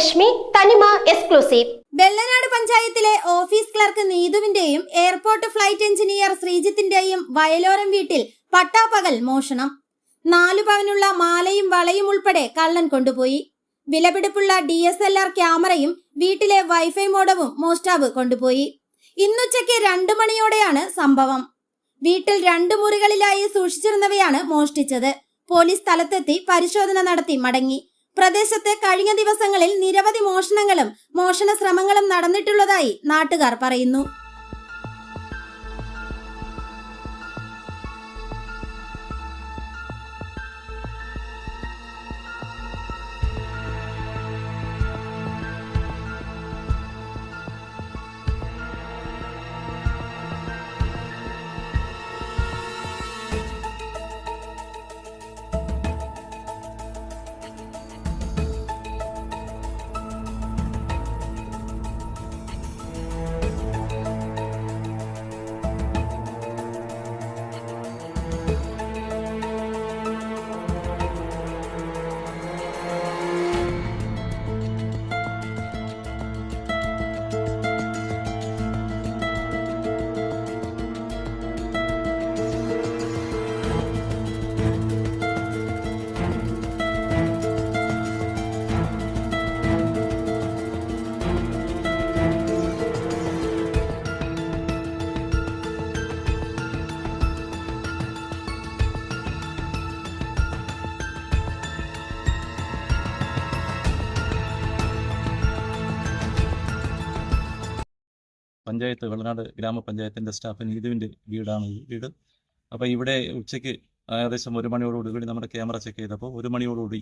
രശ്മി തനിമ എക്സ്ക്ലൂസീവ്. വെള്ളനാട് പഞ്ചായത്തിലെ office clerk നീതുവിന്റെയും എയർപോർട്ട് ഫ്ലൈറ്റ് എഞ്ചിനീയർ ശ്രീജിത്തിന്റെയും വയലോരം വീട്ടിൽ പട്ടാപ്പകൽ മോഷണം. നാലു പവനുള്ള മാലയും വളയും ഉൾപ്പെടെ കള്ളൻ കൊണ്ടുപോയി. വിലപിടിപ്പുള്ള ഡി എസ് എൽ ആർ ക്യാമറയും വീട്ടിലെ വൈഫൈ മോഡവും മോഷ്ടാവ് കൊണ്ടുപോയി. ഇന്നുച്ചയ്ക്ക് രണ്ടു മണിയോടെയാണ് സംഭവം. വീട്ടിൽ രണ്ടു മുറികളിലായി സൂക്ഷിച്ചിരുന്നവയാണ് മോഷ്ടിച്ചത്. പോലീസ് സ്ഥലത്തെത്തി പരിശോധന നടത്തി മടങ്ങി. പ്രദേശത്ത് കഴിഞ്ഞ ദിവസങ്ങളിൽ നിരവധി മോഷണങ്ങളും മോഷണ ശ്രമങ്ങളും നടന്നിട്ടുള്ളതായി നാട്ടുകാർ പറയുന്നു പഞ്ചായത്ത് വെള്ളനാട് ഗ്രാമപഞ്ചായത്തിന്റെ സ്റ്റാഫ് നീതുവിന്റെ വീടാണ് ഈ വീട്. അപ്പോൾ ഇവിടെ ഉച്ചയ്ക്ക് ഏകദേശം ഒരു മണിയോടുകൂടി നമ്മുടെ ക്യാമറ ചെക്ക് ചെയ്തപ്പോൾ ഒരു മണിയോടുകൂടി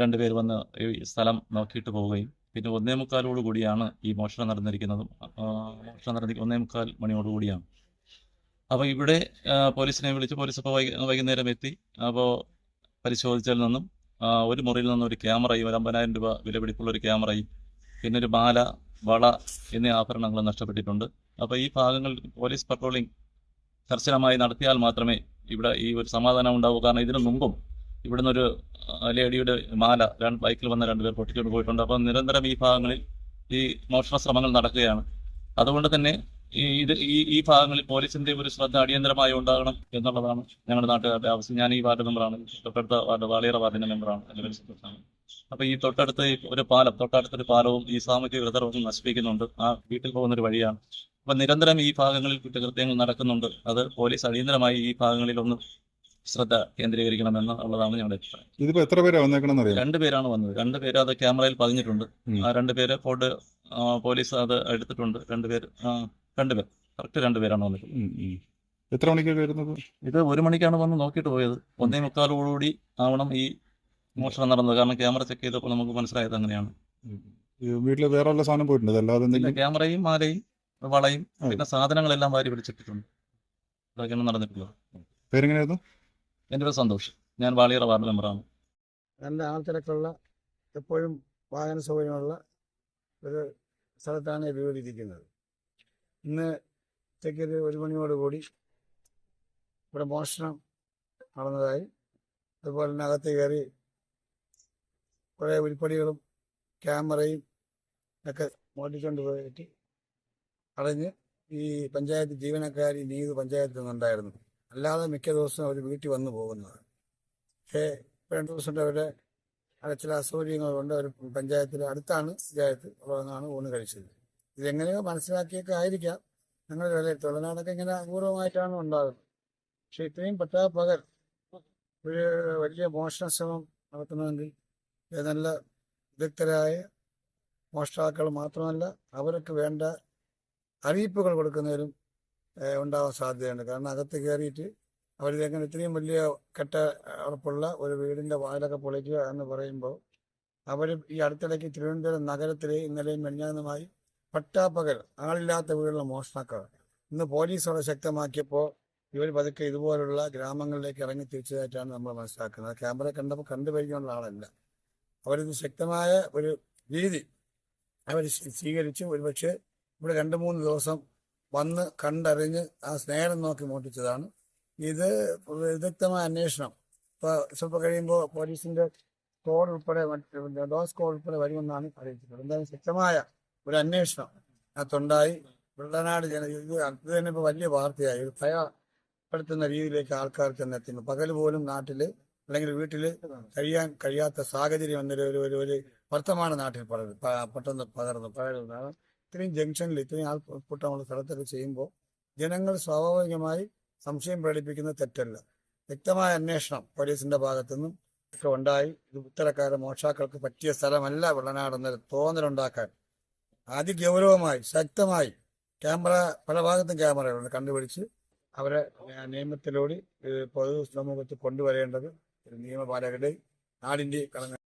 രണ്ടുപേർ വന്ന് ഈ സ്ഥലം നോക്കിയിട്ട് പോവുകയും പിന്നെ ഒന്നേ മുക്കാലോട് കൂടിയാണ് ഈ മോഷണം നടന്നിരിക്കുന്നതും മോഷണം നടന്നി ഒന്നേ മുക്കാൽ മണിയോടുകൂടിയാണ്. അപ്പോൾ ഇവിടെ പോലീസിനെ വിളിച്ച് പോലീസ് ഇപ്പോൾ വൈകി വൈകുന്നേരം എത്തി. അപ്പോൾ പരിശോധിച്ചതിൽ നിന്നും ഒരു മുറിയിൽ നിന്നും ഒരു ക്യാമറയും ഒരു അമ്പതിനായിരം രൂപ വിലപിടിപ്പുള്ള ഒരു ക്യാമറയും പിന്നെ ഒരു മാല വള എന്നീ ആഭരണങ്ങൾ നഷ്ടപ്പെട്ടിട്ടുണ്ട്. അപ്പോൾ ഈ ഭാഗങ്ങൾ പോലീസ് പട്രോളിംഗ് കർശനമായി നടത്തിയാൽ മാത്രമേ ഇവിടെ ഈ ഒരു സമാധാനം ഉണ്ടാവൂ. കാരണം ഇതിനു മുമ്പും ഇവിടുന്ന് ഒരു ലേഡിയുടെ മാല രണ്ട് ബൈക്കിൽ വന്ന രണ്ടുപേർ പൊട്ടിച്ചുകൊണ്ട് പോയിട്ടുണ്ട്. അപ്പോൾ നിരന്തരം ഈ ഭാഗങ്ങളിൽ ഈ മോഷണ ശ്രമങ്ങൾ നടക്കുകയാണ്. അതുകൊണ്ട് തന്നെ ഈ ഇത് ഈ ഈ ഭാഗങ്ങളിൽ പോലീസിന്റെ ഒരു ശ്രദ്ധ അടിയന്തരമായി ഉണ്ടാകണം എന്നുള്ളതാണ് ഞങ്ങളുടെ നാട്ടുകാരുടെ ആവശ്യം. ഞാൻ ഈ വാർഡ് മെമ്പറാണ്. തൊട്ടടുത്ത വാർഡ് വാളിയറ വാർഡിന്റെ മെമ്പറാണ്. അപ്പൊ ഈ തൊട്ടടുത്ത് ഒരു പാലം തൊട്ടടുത്തൊരു പാലവും ഈ സാമൂഹിക വിതരണവും നശിപ്പിക്കുന്നുണ്ട്. ആ വീട്ടിൽ പോകുന്ന ഒരു വഴിയാണ്. അപ്പൊ നിരന്തരം ഈ ഭാഗങ്ങളിൽ കുറ്റകൃത്യങ്ങൾ നടക്കുന്നുണ്ട്. അത് പോലീസ് അടിയന്തരമായി ഈ ഭാഗങ്ങളിൽ ഒന്ന് ശ്രദ്ധ കേന്ദ്രീകരിക്കണമെന്ന് ഉള്ളതാണ് ഞങ്ങളുടെ അഭിപ്രായം. ഇതിപ്പോ എത്ര പേരാ വന്നേക്കണമെന്ന് രണ്ടുപേരാണ് വന്നത്. രണ്ടുപേര് അത് ക്യാമറയിൽ പതിഞ്ഞിട്ടുണ്ട്. ആ രണ്ടുപേര് ഫോട്ടോ പോലീസ് അത് എടുത്തിട്ടുണ്ട്. രണ്ടുപേര് രണ്ടുപേർ കറക്റ്റ് രണ്ടുപേരാണ് വന്നിട്ടുള്ളത്. എത്ര മണിക്കാണ് വരുന്നത്? ഇത് ഒരു മണിക്കാണ് വന്ന് നോക്കിയിട്ട് പോയത്. ഒന്നേ മുക്കാലോടുകൂടി ആവണം ഈ മോഷണം നടന്നത്. കാരണം ക്യാമറ ചെക്ക് ചെയ്തപ്പോൾ നമുക്ക് മനസ്സിലായത് അങ്ങനെയാണ്. വീട്ടിൽ വേറെ വല്ല സാധനം പോയിട്ടുണ്ട്. അല്ലാതെ എന്തെങ്കിലും ക്യാമറയും മാലയും വളയും പിന്നെ സാധനങ്ങളെല്ലാം വാരി പിടിച്ചിട്ടിട്ടുണ്ട് ഇതൊക്കെയാണ് നടന്നിട്ടുള്ളത്. പേരെങ്ങനെയായിരുന്നു? എന്റെ പേര് സന്തോഷ്. ഞാൻ വാളിയറ വാർഡ് മെമ്പറാണ്. നല്ല ആൾത്തിരക്കുള്ള എപ്പോഴും വാഹന സൗകര്യമുള്ള ഒരു സ്ഥലത്താണ് വീട് ഇന്ന് ഉച്ചയ്ക്ക് ഒരു ഒരു മണിയോടുകൂടി ഇവിടെ മോഷണം നടന്നതായി. അതുപോലെ തന്നെ അകത്ത് കയറി കുറേ ഉരുപ്പടികളും ക്യാമറയും ഒക്കെ മോട്ടിക്കൊണ്ട് പോയിട്ട് അടഞ്ഞ് ഈ പഞ്ചായത്ത് ജീവനക്കാരി നീത് പഞ്ചായത്തിൽ നിന്നുണ്ടായിരുന്നു. അല്ലാതെ മിക്ക ദിവസവും അവർ വീട്ടിൽ വന്നു പോകുന്നത്. പക്ഷേ രണ്ടു ദിവസം അവരുടെ അവിടെ ചില അസൗകര്യങ്ങൾ കൊണ്ട് അവർ പഞ്ചായത്തിൽ അടുത്താണ് പഞ്ചായത്ത് ഉള്ളതെന്നാണ് ഊണ് കഴിച്ചത്. ഇതെങ്ങനെയോ മനസ്സിലാക്കിയൊക്കെ ആയിരിക്കാം. ഞങ്ങളുടെ വില തൊഴിലാളൊക്കെ ഇങ്ങനെ അപൂർവമായിട്ടാണ് ഉണ്ടാകുന്നത്. പക്ഷെ ഇത്രയും പട്ടാപ്പകൽ ഒരു വലിയ മോഷണ ശ്രമം നടത്തണമെങ്കിൽ നല്ല വിദഗ്ധരായ മോഷ്ടാക്കൾ മാത്രമല്ല അവർക്ക് വേണ്ട അറിയിപ്പുകൾ കൊടുക്കുന്നതിലും ഉണ്ടാവാൻ സാധ്യതയുണ്ട്. കാരണം അകത്ത് കയറിയിട്ട് അവരിതെങ്ങനെ ഇത്രയും വലിയ കെട്ട ഉറപ്പുള്ള ഒരു വീടിന്റെ വാതിലൊക്കെ പൊളിക്കുക എന്ന് പറയുമ്പോൾ അവർ ഈ അടുത്തിടയ്ക്ക് തിരുവനന്തപുരം നഗരത്തിലെ ഇന്നലെയും മെഞ്ഞാന്നുമായി പട്ടാപ്പകൽ ആളില്ലാത്ത വീടുള്ള മോഷണക്കൾ ഇന്ന് പോലീസ് അവിടെ ശക്തമാക്കിയപ്പോൾ ഇവർ പതുക്കെ ഇതുപോലുള്ള ഗ്രാമങ്ങളിലേക്ക് ഇറങ്ങി തിരിച്ചതായിട്ടാണ് നമ്മൾ മനസ്സിലാക്കുന്നത്. ക്യാമറ കണ്ടപ്പോൾ കണ്ടുപരിക്കാനുള്ള ആളല്ല. അവരിത് ശക്തമായ ഒരു രീതി അവർ സ്വീകരിച്ചു ഒരുപക്ഷെ ഇവിടെ രണ്ട് മൂന്ന് ദിവസം വന്ന് കണ്ടറിഞ്ഞ് ആ സ്നേഹം നോക്കി മോട്ടിച്ചതാണ് ഇത് വിദഗ്ധമായ അന്വേഷണം. ഇപ്പോൾ സ്വല്പം കഴിയുമ്പോൾ പോലീസിന്റെ സ്കോഡ് ഉൾപ്പെടെ ഡോ സ്ക്വാഡ് ഉൾപ്പെടെ വരുമെന്നാണ് അറിയിച്ചിട്ടുള്ളത്. എന്തായാലും ശക്തമായ ഒരു അന്വേഷണം അതിനകത്തുണ്ടായി. വെള്ളനാട് ജന ഇത് അത് തന്നെ ഇപ്പോൾ വലിയ വാർത്തയായി. ഭയപ്പെടുത്തുന്ന രീതിയിലേക്ക് ആൾക്കാർക്ക് തന്നെ എത്തുന്നു പകൽ പോലും നാട്ടിൽ അല്ലെങ്കിൽ വീട്ടിൽ കഴിയാൻ കഴിയാത്ത സാഹചര്യം എന്നൊരു ഒരു ഒരു ഒരു വർത്തമാന നാട്ടിൽ പടരുന്നു. പെട്ടെന്ന് പകർന്നു. പകരുന്നു. കാരണം ഇത്രയും ജംഗ്ഷനിൽ ഇത്രയും ആൾ കൂട്ടമുള്ള സ്ഥലത്തൊക്കെ ചെയ്യുമ്പോൾ ജനങ്ങൾ സ്വാഭാവികമായി സംശയം പ്രകടിപ്പിക്കുന്ന തെറ്റല്ല. വ്യക്തമായ അന്വേഷണം പോലീസിന്റെ ഭാഗത്തു നിന്നും ഒക്കെ ഉണ്ടായി. ഇത് ഇത്തരക്കാരെ മോഷാക്കൾക്ക് പറ്റിയ സ്ഥലമല്ല വെള്ളനാട് എന്നൊരു തോന്നലുണ്ടാക്കാൻ. അതിഗൗരവമായി ശക്തമായി ക്യാമറ പല ഭാഗത്തും ക്യാമറകളുണ്ട് കണ്ടുപിടിച്ച് അവരെ നിയമത്തിലൂടെ പൊതു സമൂഹത്തിൽ കൊണ്ടുവരേണ്ടത് നിയമപാലകരുടെ നാടിന്റെ കടമ